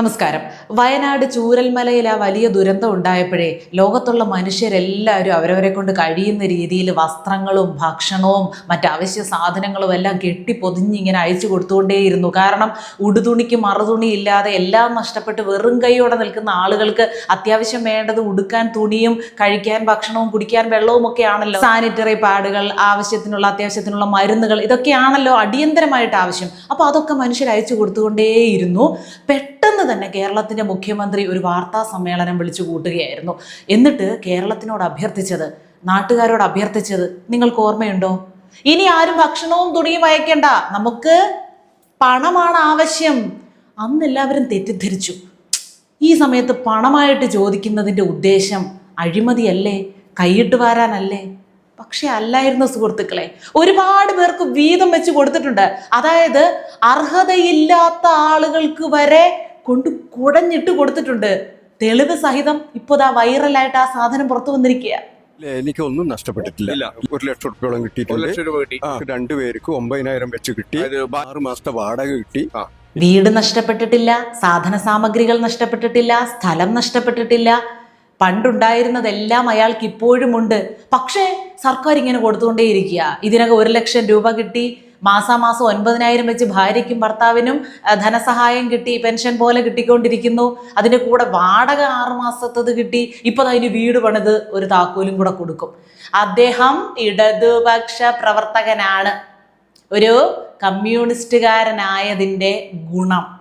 നമസ്കാരം. വയനാട് ചൂരൽമലയിൽ ആ വലിയ ദുരന്തം ഉണ്ടായപ്പോഴേ ലോകത്തുള്ള മനുഷ്യരെല്ലാവരും അവരവരെ കൊണ്ട് കഴിയുന്ന രീതിയിൽ വസ്ത്രങ്ങളും ഭക്ഷണവും മറ്റാവശ്യ സാധനങ്ങളും എല്ലാം കെട്ടി പൊതിഞ്ഞിങ്ങനെ അയച്ചു കൊടുത്തുകൊണ്ടേയിരുന്നു. കാരണം ഉടുതുണിക്ക് മറുതുണി ഇല്ലാതെ എല്ലാം നഷ്ടപ്പെട്ട് വെറും കൈയോടെ നിൽക്കുന്ന ആളുകൾക്ക് അത്യാവശ്യം വേണ്ടത് ഉടുക്കാൻ തുണിയും കഴിക്കാൻ ഭക്ഷണവും കുടിക്കാൻ വെള്ളവും ഒക്കെ ആണല്ലോ. സാനിറ്ററി പാഡുകൾ ആവശ്യത്തിനുള്ള അത്യാവശ്യത്തിനുള്ള മരുന്നുകൾ ഇതൊക്കെയാണല്ലോ അടിയന്തരമായിട്ട് ആവശ്യം. അപ്പോൾ അതൊക്കെ മനുഷ്യർ അയച്ചു കൊടുത്തുകൊണ്ടേയിരുന്നു. പെട്ടെന്ന് തന്നെ കേരളത്തിന്റെ മുഖ്യമന്ത്രി ഒരു വാർത്താ സമ്മേളനം വിളിച്ചു കൂട്ടുകയായിരുന്നു. എന്നിട്ട് കേരളത്തിനോട് അഭ്യർത്ഥിച്ചത് നാട്ടുകാരോട് അഭ്യർത്ഥിച്ചത് നിങ്ങൾക്ക് ഓർമ്മയുണ്ടോ? ഇനി ആരും ഭക്ഷണവും തുണിയും അയക്കേണ്ട. നമുക്ക് പണമാണ് ആവശ്യം. അന്ന് എല്ലാവരും തെറ്റിദ്ധരിച്ചു. ഈ സമയത്ത് പണമായിട്ട് ചോദിക്കുന്നതിന്റെ ഉദ്ദേശം അഴിമതിയല്ലേ? കൈയിട്ട് വാരാനല്ലേ? പക്ഷെ അല്ലായിരുന്നു സുഹൃത്തുക്കളെ. ഒരുപാട് പേർക്ക് വീതം വെച്ച് കൊടുത്തിട്ടുണ്ട്. അതായത് അർഹതയില്ലാത്ത ആളുകൾക്ക് വരെ കൊണ്ട് കുടഞ്ഞിട്ട് കൊടുത്തിട്ടുണ്ട്. തെളിവ് സഹിതം ഇപ്പോൾ ദാ വൈറലായിട്ട് ആ സാധനം പുറത്തു വന്നിരിക്കുക എനിക്ക് ഒന്നും നഷ്ടപ്പെട്ടിട്ടില്ല. ഇല്ല. ഒരു ലക്ഷം റുപ്യോളം കിട്ടിയിട്ടുണ്ട്. ലക്ഷം രൂപ കിട്ടി. ആ, രണ്ടുപേർക്ക് ഒമ്പതിനായിരം വെച്ച് കിട്ടി. ആറ് മാസത്തെ വാടക കിട്ടി. ആ. വീട് നഷ്ടപ്പെട്ടിട്ടില്ല സാധന സാമഗ്രികൾ നഷ്ടപ്പെട്ടിട്ടില്ല സ്ഥലം നഷ്ടപ്പെട്ടിട്ടില്ല. പണ്ടുണ്ടായിരുന്നതെല്ലാം അയാൾക്ക് ഇപ്പോഴുമുണ്ട് പക്ഷേ സർക്കാർ ഇങ്ങനെ കൊടുത്തുകൊണ്ടേയിരിക്കുക ഇതിനകം ഒരു ലക്ഷം രൂപ കിട്ടി. മാസാമാസം ഒൻപതിനായിരം വെച്ച് ഭാര്യയ്ക്കും ഭർത്താവിനും ധനസഹായം കിട്ടി പെൻഷൻ പോലെ കിട്ടിക്കൊണ്ടിരിക്കുന്നു. അതിന്റെ കൂടെ വാടക ആറ് മാസത്തത് കിട്ടി. ഇപ്പോൾ അതിന് വീട് പണിത് ഒരു താക്കോലും കൂടെ കൊടുക്കും. അദ്ദേഹം ഇടതുപക്ഷ പ്രവർത്തകനാണ്. ഒരു കമ്മ്യൂണിസ്റ്റുകാരനായതിന്റെ ഗുണം.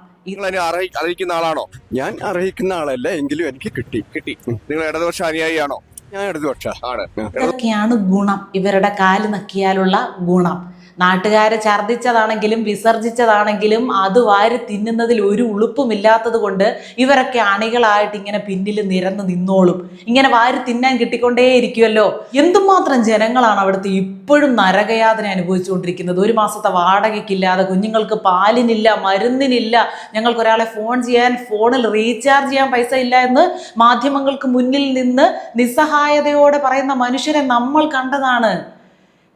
അറിയിക്കുന്ന ആളാണോ? ഞാൻ അർഹിക്കുന്ന ആളല്ല എങ്കിലും എനിക്ക് കിട്ടി. കിട്ടി. നിങ്ങൾ ഇടതുപക്ഷ അനുയായിയാണോ? ഞാൻ ഇടതുപക്ഷ. ആണ്. ഇതൊക്കെയാണ് ഗുണം. ഇവരുടെ കാൽ നക്കിയാലുള്ള ഗുണം. നാട്ടുകാരെ ഛർദ്ദിച്ചതാണെങ്കിലും വിസർജിച്ചതാണെങ്കിലും അത് വാരി തിന്നുന്നതിൽ ഒരു ഉളുപ്പുമില്ലാത്തത് കൊണ്ട് ഇവരൊക്കെ അണികളായിട്ട് ഇങ്ങനെ പിന്നിൽ നിരന്ന് നിന്നോളും. ഇങ്ങനെ വാരി തിന്നാൻ കിട്ടിക്കൊണ്ടേയിരിക്കുമല്ലോ എന്തുമാത്രം ജനങ്ങളാണ് അവിടുത്തെ ഇപ്പോഴും നരകയാതന അനുഭവിച്ചുകൊണ്ടിരിക്കുന്നത്? ഒരു മാസത്തെ വാടകയ്ക്കില്ലാതെ കുഞ്ഞുങ്ങൾക്ക് പാലിനില്ല മരുന്നിനില്ല ഞങ്ങൾക്ക് ഒരാളെ ഫോൺ ചെയ്യാൻ ഫോണിൽ റീചാർജ് ചെയ്യാൻ പൈസ ഇല്ല എന്ന് മാധ്യമങ്ങൾക്ക് മുന്നിൽ നിന്ന് നിസ്സഹായതയോടെ പറയുന്ന മനുഷ്യരെ നമ്മൾ കണ്ടതാണ്.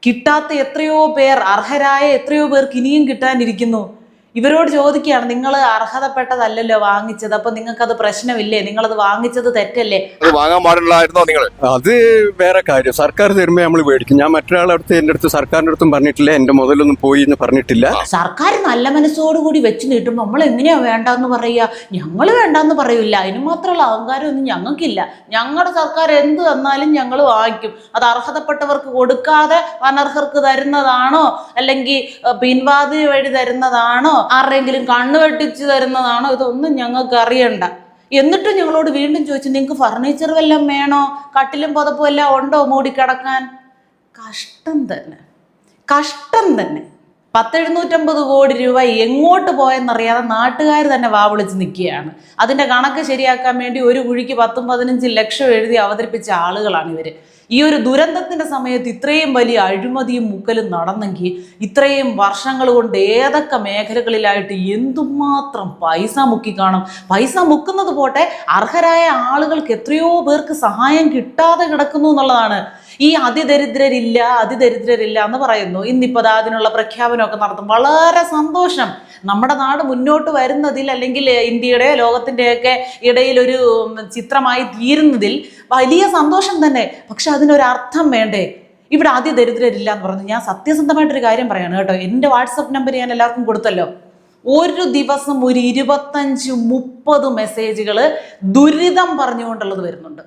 കിട്ടാത്ത എത്രയോ പേർ അർഹരായ എത്രയോ പേർക്ക് ഇനിയും കിട്ടാനിരിക്കുന്നു. ഇവരോട് ചോദിക്കുകയാണ് നിങ്ങൾ അർഹതപ്പെട്ടതല്ലല്ലോ വാങ്ങിച്ചത് അപ്പൊ അത് പ്രശ്നമില്ലേ? നിങ്ങൾ അത് വാങ്ങിച്ചത് തെറ്റല്ലേ? അത് വാങ്ങാൻ പാടുള്ളായിരുന്നോ നിങ്ങൾ അത് വേറെ കാര്യം. സർക്കാർ തരുമ്പോൾ നമ്മൾ മേടിക്കും. ഞാൻ മറ്റൊരാളടുത്ത് എന്റെ എന്റെ അടുത്ത് സർക്കാരിന്റെ അടുത്തും പറഞ്ഞിട്ടില്ല എന്റെ മുതലൊന്നും പോയി എന്ന് പറഞ്ഞിട്ടില്ല. സർക്കാർ നല്ല മനസ്സോടുകൂടി വെച്ച് നീട്ടുമ്പോൾ നമ്മൾ എങ്ങനെയാ വേണ്ടെന്ന് പറയുക? ഞങ്ങൾ വേണ്ടെന്ന് പറയൂല അതിന് മാത്രമുള്ള അഹങ്കാരമൊന്നും ഞങ്ങൾക്കില്ല. ഞങ്ങളുടെ സർക്കാർ എന്ത് തന്നാലും ഞങ്ങൾ വാങ്ങിക്കും. അത് അർഹതപ്പെട്ടവർക്ക് കൊടുക്കാതെ അനർഹർക്ക് തരുന്നതാണോ? അല്ലെങ്കിൽ പിൻവാതി പിൻവാതിൽ വഴി തരുന്നതാണോ? ആരുടെയെങ്കിലും കണ്ണു വെട്ടിച്ച് തരുന്നതാണോ? ഇതൊന്നും ഞങ്ങൾക്ക് അറിയണ്ട. എന്നിട്ടും ഞങ്ങളോട് വീണ്ടും ചോദിച്ചു നിങ്ങൾക്ക് ഫർണിച്ചർ വല്ലതും വേണോ? കട്ടിലും പുതപ്പും എല്ലാം ഉണ്ടോ മൂടിക്കിടക്കാൻ കഷ്ടം തന്നെ. കഷ്ടം തന്നെ. പത്തെഴുന്നൂറ്റമ്പത് കോടി രൂപ എങ്ങോട്ട് പോയെന്നറിയാതെ നാട്ടുകാർ തന്നെ വാവിളിച്ച് നിൽക്കുകയാണ്. അതിന്റെ കണക്ക് ശരിയാക്കാൻ വേണ്ടി ഒരു കുഴിക്ക് പത്തും പതിനഞ്ചും ലക്ഷം എഴുതി അവതരിപ്പിച്ച ആളുകളാണ് ഇവർ ഈ ഒരു ദുരന്തത്തിന്റെ സമയത്ത് ഇത്രയും വലിയ അഴിമതിയും മുക്കലും നടന്നെങ്കിൽ ഇത്രയും വർഷങ്ങൾ കൊണ്ട് ഏതൊക്കെ മേഖലകളിലായിട്ട് എന്തുമാത്രം പൈസ മുക്കി കാണും? പൈസ മുക്കുന്നത് പോട്ടെ അർഹരായ ആളുകൾക്ക് എത്രയോ പേർക്ക് സഹായം കിട്ടാതെ കിടക്കുന്നു എന്നുള്ളതാണ് ഈ അതിദരിദ്രരില്ല അതിദരിദ്രരില്ല എന്ന് പറയുന്നു. ഇന്നിപ്പോൾ അതിനുള്ള പ്രഖ്യാപനമൊക്കെ നടത്തും. വളരെ സന്തോഷം. നമ്മുടെ നാട് മുന്നോട്ട് വരുന്നതിൽ അല്ലെങ്കിൽ ഇന്ത്യയുടെ ലോകത്തിന്റെയൊക്കെ ഇടയിൽ ഒരു ചിത്രമായി തീരുന്നതിൽ വലിയ സന്തോഷം തന്നെ. പക്ഷെ അതിനൊരർത്ഥം വേണ്ടേ? ഇവിടെ ആദ്യ ദരിദ്രരില്ല എന്ന് പറഞ്ഞു. ഞാൻ സത്യസന്ധമായിട്ടൊരു കാര്യം പറയാണ് കേട്ടോ. എന്റെ വാട്സപ്പ് നമ്പർ ഞാൻ എല്ലാവർക്കും കൊടുത്തല്ലോ. ഒരു ദിവസം ഒരു ഇരുപത്തഞ്ച് മുപ്പത് മെസ്സേജുകൾ ദുരിതം പറഞ്ഞുകൊണ്ടുള്ളത് വരുന്നുണ്ട്.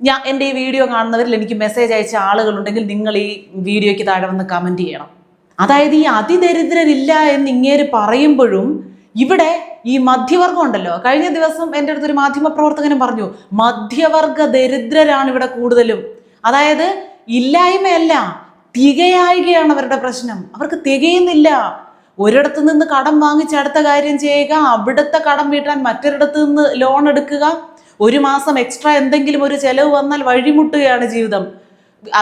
ഞാൻ എന്റെ ഈ വീഡിയോ കാണുന്നവരിൽ എനിക്ക് മെസ്സേജ് അയച്ച ആളുകളുണ്ടെങ്കിൽ നിങ്ങൾ ഈ വീഡിയോയ്ക്ക് താഴെ വന്ന് കമന്റ് ചെയ്യണം. അതായത് ഈ അതിദരിദ്രരില്ല എന്ന് ഇങ്ങേര് പറയുമ്പോഴും ഇവിടെ ഈ മധ്യവർഗം ഉണ്ടല്ലോ. കഴിഞ്ഞ ദിവസം എന്റെ അടുത്തൊരു മാധ്യമപ്രവർത്തകനും പറഞ്ഞു മധ്യവർഗ ദരിദ്രരാണ് ഇവിടെ കൂടുതലും. അതായത് ഇല്ലായ്മയല്ല തികയായികയാണ് അവരുടെ പ്രശ്നം. അവർക്ക് തികയുന്നില്ല. ഒരിടത്ത് നിന്ന് കടം വാങ്ങിച്ച് അടുത്ത കാര്യം ചെയ്യുക അവിടുത്തെ കടം വീട്ടാൻ മറ്റൊരിടത്ത് നിന്ന് ലോൺ എടുക്കുക ഒരു മാസം എക്സ്ട്രാ എന്തെങ്കിലും ഒരു ചെലവ് വന്നാൽ വഴിമുട്ടുകയാണ് ജീവിതം.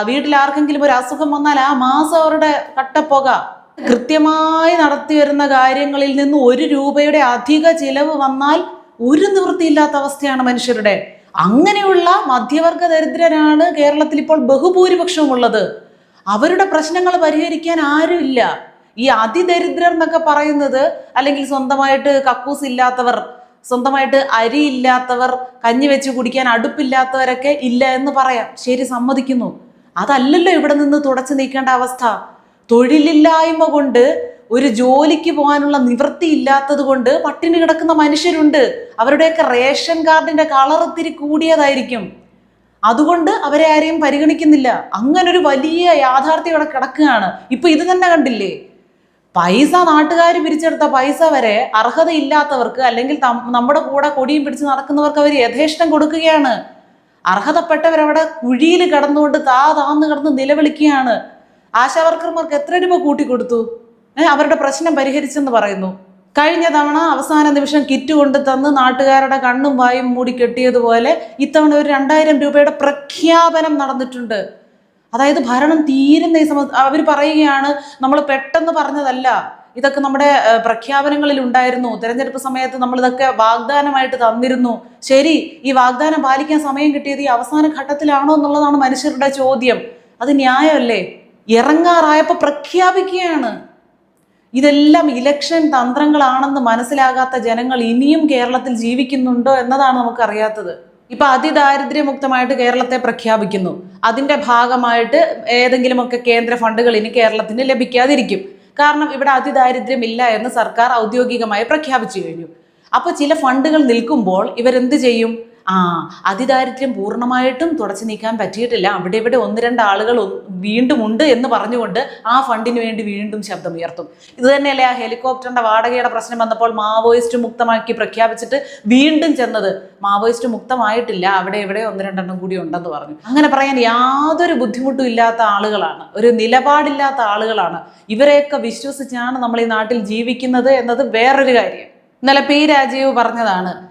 വീട്ടിൽ ആർക്കെങ്കിലും ഒരു അസുഖം വന്നാൽ ആ മാസം അവരുടെ കട്ടപ്പുക. കൃത്യമായി നടത്തി വരുന്ന കാര്യങ്ങളിൽ നിന്ന് ഒരു രൂപയുടെ അധിക ചിലവ് വന്നാൽ ഒരു നിവൃത്തിയില്ലാത്ത അവസ്ഥയാണ് മനുഷ്യരുടെ. അങ്ങനെയുള്ള മധ്യവർഗ ദരിദ്രരാണ് കേരളത്തിൽ ഇപ്പോൾ ബഹുഭൂരിപക്ഷവും ഉള്ളത്. അവരുടെ പ്രശ്നങ്ങൾ പരിഹരിക്കാൻ ആരുമില്ല ഈ അതിദരിദ്രർ എന്നൊക്കെ പറയുന്നത് അല്ലെങ്കിൽ സ്വന്തമായിട്ട് കക്കൂസ് ഇല്ലാത്തവർ സ്വന്തമായിട്ട് അരിയില്ലാത്തവർ കഞ്ഞി വെച്ച് കുടിക്കാൻ അടുപ്പില്ലാത്തവരൊക്കെ ഇല്ല എന്ന് പറയാം. ശരി സമ്മതിക്കുന്നു. അതല്ലല്ലോ ഇവിടെ നിന്ന് തുടച്ചു നീക്കേണ്ട അവസ്ഥ. തൊഴിലില്ലായ്മ കൊണ്ട് ഒരു ജോലിക്ക് പോകാനുള്ള നിവൃത്തി ഇല്ലാത്തത് കൊണ്ട് പട്ടിണി കിടക്കുന്ന മനുഷ്യരുണ്ട്. അവരുടെയൊക്കെ റേഷൻ കാർഡിന്റെ കളർ ഇത്തിരി കൂടിയതായിരിക്കും. അതുകൊണ്ട് അവരെ ആരെയും പരിഗണിക്കുന്നില്ല. അങ്ങനൊരു വലിയ യാഥാർത്ഥ്യം ഇവിടെ കിടക്കുകയാണ്. ഇപ്പൊ ഇത് തന്നെ കണ്ടില്ലേ? പൈസ നാട്ടുകാർ പിരിച്ചെടുത്ത പൈസ വരെ അർഹതയില്ലാത്തവർക്ക് അല്ലെങ്കിൽ നമ്മുടെ കൂടെ കൊടിയും പിടിച്ച് നടക്കുന്നവർക്ക് അവർ യഥേഷ്ടം കൊടുക്കുകയാണ്. അർഹതപ്പെട്ടവരവിടെ കുഴിയിൽ കിടന്നുകൊണ്ട് താ താന്ന് കിടന്ന് നിലവിളിക്കുകയാണ്. ആശാവർക്കർമാർക്ക് എത്ര രൂപ കൂട്ടിക്കൊടുത്തു? കൊടുത്തു അവരുടെ പ്രശ്നം പരിഹരിച്ചെന്ന് പറയുന്നു. കഴിഞ്ഞ തവണ അവസാന നിമിഷം കിറ്റ് കൊണ്ട് തന്ന് നാട്ടുകാരുടെ കണ്ണും വായും മൂടി കെട്ടിയതുപോലെ ഇത്തവണ ഒരു രണ്ടായിരം രൂപയുടെ പ്രഖ്യാപനം നടന്നിട്ടുണ്ട്. അതായത് ഭരണം തീരുന്ന ഈ സമ അവർ പറയുകയാണ് നമ്മൾ പെട്ടെന്ന് പറഞ്ഞതല്ല. ഇതൊക്കെ നമ്മുടെ പ്രഖ്യാപനങ്ങളിൽ ഉണ്ടായിരുന്നു. തെരഞ്ഞെടുപ്പ് സമയത്ത് നമ്മൾ ഇതൊക്കെ വാഗ്ദാനമായിട്ട് തന്നിരുന്നു. ശരി ഈ വാഗ്ദാനം പാലിക്കാൻ സമയം കിട്ടിയത് ഈ അവസാന ഘട്ടത്തിലാണോ എന്നുള്ളതാണ് മനുഷ്യരുടെ ചോദ്യം. അത് ന്യായമല്ലേ? ഇറങ്ങാറായപ്പോൾ പ്രഖ്യാപിക്കുകയാണ്. ഇതെല്ലാം ഇലക്ഷൻ തന്ത്രങ്ങളാണെന്ന് മനസ്സിലാകാത്ത ജനങ്ങൾ ഇനിയും കേരളത്തിൽ ജീവിക്കുന്നുണ്ടോ എന്നതാണ് നമുക്കറിയാത്തത്. ഇപ്പൊ അതിദാരിദ്ര്യമുക്തമായിട്ട് കേരളത്തെ പ്രഖ്യാപിക്കുന്നു. അതിന്റെ ഭാഗമായിട്ട് ഏതെങ്കിലുമൊക്കെ കേന്ദ്ര ഫണ്ടുകൾ ഇനി കേരളത്തിന് ലഭിക്കാതിരിക്കും. കാരണം ഇവിടെ അതിദാരിദ്ര്യമില്ല എന്ന് സർക്കാർ ഔദ്യോഗികമായി പ്രഖ്യാപിച്ചു കഴിഞ്ഞു. അപ്പോൾ ചില ഫണ്ടുകൾ നിൽക്കുമ്പോൾ ഇവരെന്ത് ചെയ്യും? ആ അതിദാരിദ്ര്യം പൂർണമായിട്ടും തുടച്ചു നീക്കാൻ പറ്റിയിട്ടില്ല. അവിടെ ഇവിടെ ഒന്ന് രണ്ട് ആളുകൾ വീണ്ടും ഉണ്ട് എന്ന് പറഞ്ഞുകൊണ്ട് ആ ഫണ്ടിന് വേണ്ടി വീണ്ടും ശബ്ദം ഉയർത്തും ഇത് തന്നെയല്ലേ ആ ഹെലികോപ്റ്ററിന്റെ വാടകയുടെ പ്രശ്നം വന്നപ്പോൾ മാവോയിസ്റ്റ് മുക്തമാക്കി പ്രഖ്യാപിച്ചിട്ട് വീണ്ടും ചെന്നത്. മാവോയിസ്റ്റ് മുക്തമായിട്ടില്ല അവിടെ ഇവിടെ ഒന്ന് രണ്ടെണ്ണം കൂടി ഉണ്ടെന്ന് പറഞ്ഞു. അങ്ങനെ പറയാൻ യാതൊരു ബുദ്ധിമുട്ടും ഇല്ലാത്ത ആളുകളാണ്. ഒരു നിലപാടില്ലാത്ത ആളുകളാണ്. ഇവരെയൊക്കെ വിശ്വസിച്ചാണ് നമ്മൾ ഈ നാട്ടിൽ ജീവിക്കുന്നത് എന്നത് വേറൊരു കാര്യം. ഇന്നലെ പി രാജീവ് പറഞ്ഞതാണ് "ഏഹ്,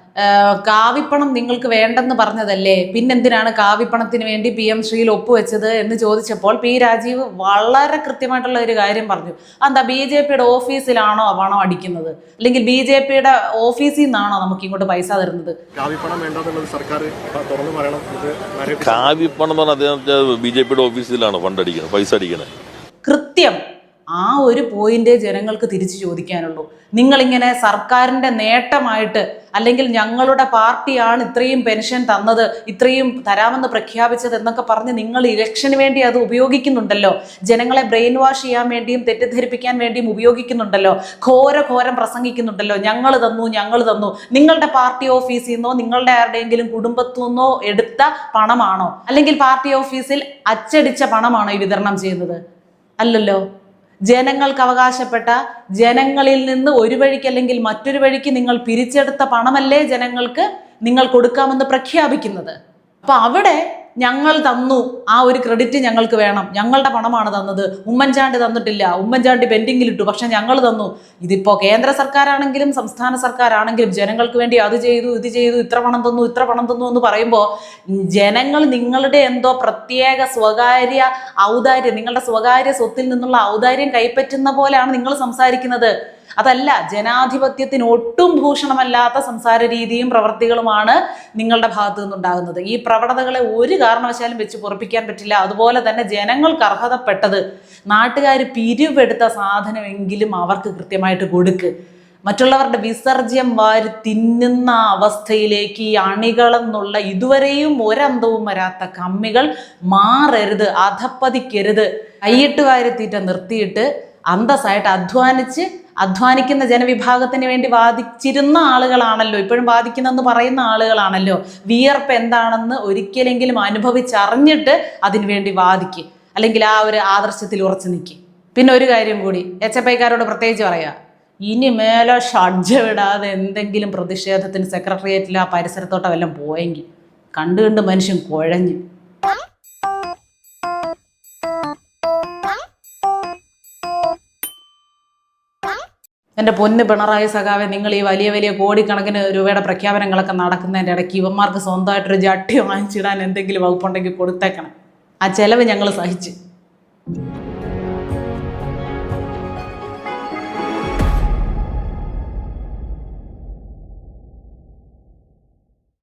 കാവിപ്പണം നിങ്ങൾക്ക് വേണ്ടെന്ന് പറഞ്ഞതല്ലേ? പിന്നെന്തിനാണ് കാവിപ്പണത്തിന് വേണ്ടി പി എം ശ്രീയിൽ ഒപ്പുവെച്ചത് എന്ന് ചോദിച്ചപ്പോൾ പി രാജീവ് വളരെ കൃത്യമായിട്ടുള്ള ഒരു കാര്യം പറഞ്ഞു. എന്താ ബി ജെ പിയുടെ ഓഫീസിലാണോ പണം അടിക്കുന്നത്? അല്ലെങ്കിൽ ബി ജെ പിയുടെ ഓഫീസിൽ നിന്നാണോ നമുക്ക് ഇങ്ങോട്ട് പൈസ തരുന്നത്? കാവിപ്പണം വേണ്ടെന്നുള്ളത് സർക്കാർ തുറന്നു പറയണം. ഇത് കാവിപ്പണം എന്ന് പറഞ്ഞാൽ അദ്ദേഹം ബി ജെ പിയുടെ ഓഫീസിലാണോ ഫണ്ട് അടിക്കുന്നത് പൈസ അടിക്കുന്നത്. കൃത്യം. ആ ഒരു പോയിന്റേ ജനങ്ങൾക്ക് തിരിച്ചു ചോദിക്കാനുള്ളൂ. നിങ്ങളിങ്ങനെ സർക്കാരിന്റെ നേട്ടമായിട്ട് അല്ലെങ്കിൽ ഞങ്ങളുടെ പാർട്ടിയാണ് ഇത്രയും പെൻഷൻ തന്നത് ഇത്രയും തരാമെന്ന് പ്രഖ്യാപിച്ചത് എന്നൊക്കെ പറഞ്ഞ് നിങ്ങൾ ഇലക്ഷന് വേണ്ടി അത് ഉപയോഗിക്കുന്നുണ്ടല്ലോ. ജനങ്ങളെ ബ്രെയിൻ വാഷ് ചെയ്യാൻ വേണ്ടിയും തെറ്റിദ്ധരിപ്പിക്കാൻ വേണ്ടിയും ഉപയോഗിക്കുന്നുണ്ടല്ലോ. ഘോര ഘോരം പ്രസംഗിക്കുന്നുണ്ടല്ലോ. ഞങ്ങൾ തന്നു ഞങ്ങൾ തന്നു. നിങ്ങളുടെ പാർട്ടി ഓഫീസിൽ നിന്നോ നിങ്ങളുടെ ആരുടെയെങ്കിലും കുടുംബത്തു നിന്നോ എടുത്ത പണമാണോ? അല്ലെങ്കിൽ പാർട്ടി ഓഫീസിൽ അച്ചടിച്ച പണമാണോ ഈ വിതരണം ചെയ്യുന്നത്? അല്ലല്ലോ. ജനങ്ങൾക്ക് അവകാശപ്പെട്ട ജനങ്ങളിൽ നിന്ന് ഒരു വഴിക്ക് അല്ലെങ്കിൽ മറ്റൊരു വഴിക്ക് നിങ്ങൾ പിരിച്ചെടുത്ത പണമല്ലേ ജനങ്ങൾക്ക് നിങ്ങൾ കൊടുക്കാമെന്ന് പ്രഖ്യാപിക്കുന്നത്? അപ്പൊ അവിടെ ഞങ്ങൾ തന്നു. ആ ഒരു ക്രെഡിറ്റ് ഞങ്ങൾക്ക് വേണം. ഞങ്ങളുടെ പണമാണ് തന്നത്. ഉമ്മൻചാണ്ടി തന്നിട്ടില്ല. ഉമ്മൻചാണ്ടി പെൻഡിങ്ങിലിട്ടു. പക്ഷെ ഞങ്ങൾ തന്നു. ഇതിപ്പോ കേന്ദ്ര സർക്കാരാണെങ്കിലും സംസ്ഥാന സർക്കാരാണെങ്കിലും ജനങ്ങൾക്ക് വേണ്ടി അത് ചെയ്തു ഇത് ചെയ്തു ഇത്ര പണം തന്നു ഇത്ര പണം തന്നു എന്ന് പറയുമ്പോൾ ജനങ്ങൾ നിങ്ങളുടെ എന്തോ പ്രത്യേക സ്വകാര്യ ഔദാര്യം നിങ്ങളുടെ സ്വകാര്യ സ്വത്തിൽ നിന്നുള്ള ഔദാര്യം കൈപ്പറ്റുന്ന പോലെയാണ് നിങ്ങൾ സംസാരിക്കുന്നത്. അതല്ല ജനാധിപത്യത്തിന് ഒട്ടും ഭൂഷണമല്ലാത്ത സംസാര രീതിയും പ്രവൃത്തികളുമാണ് നിങ്ങളുടെ ഭാഗത്തു നിന്നുണ്ടാകുന്നത്. ഈ പ്രവണതകളെ ഒരു കാരണവശാലും വെച്ച് പൊറപ്പിക്കാൻ പറ്റില്ല. അതുപോലെ തന്നെ ജനങ്ങൾക്ക് അർഹതപ്പെട്ടത് നാട്ടുകാർ പിരിവെടുത്ത സാധനമെങ്കിലും അവർക്ക് കൃത്യമായിട്ട് കൊടുക്ക്. മറ്റുള്ളവരുടെ വിസർജ്യം വാരി തിന്നുന്ന അവസ്ഥയിലേക്ക് ഈ അണികളെന്നുള്ള ഇതുവരെയും ഒരന്തവും വരാത്ത കമ്മികൾ മാറരുത് അധപ്പതിക്കരുത്. കൈയിട്ട് വാരത്തീറ്റ നിർത്തിയിട്ട് അന്തസ്സായിട്ട് അധ്വാനിച്ച് അധ്വാനിക്കുന്ന ജനവിഭാഗത്തിന് വേണ്ടി വാദിച്ചിരുന്ന ആളുകളാണല്ലോ ഇപ്പോഴും വാദിക്കുന്നെന്ന് പറയുന്ന ആളുകളാണല്ലോ. വിയർപ്പ് എന്താണെന്ന് ഒരിക്കലെങ്കിലും അനുഭവിച്ചറിഞ്ഞിട്ട് അതിനുവേണ്ടി വാദിക്ക്. അല്ലെങ്കിൽ ആ ഒരു ആദർശത്തിൽ ഉറച്ചു നിൽക്കി പിന്നെ ഒരു കാര്യം കൂടി എച്ച് എഫ് ഐക്കാരോട് പ്രത്യേകിച്ച് പറയുക ഇനി മേലെ ഷഡ്ജ വിടാതെ എന്തെങ്കിലും പ്രതിഷേധത്തിന് സെക്രട്ടേറിയറ്റിൽ ആ പരിസരത്തോട്ട് വല്ലതും പോയെങ്കിൽ കണ്ടു കണ്ട് മനുഷ്യൻ കുഴഞ്ഞു. എന്റെ പൊന്ന് പിണറായി സഖാവെ നിങ്ങൾ ഈ വലിയ വലിയ കോടിക്കണക്കിന് രൂപയുടെ പ്രഖ്യാപനങ്ങളൊക്കെ നടക്കുന്നതിന്റെ ഇടയ്ക്ക് ഇവന്മാർക്ക് സ്വന്തമായിട്ടൊരു ജട്ടി വാങ്ങിച്ചിടാൻ എന്തെങ്കിലും വകുപ്പുണ്ടെങ്കിൽ കൊടുത്തേക്കണം. ആ ചെലവ് ഞങ്ങൾ സഹിച്ച്.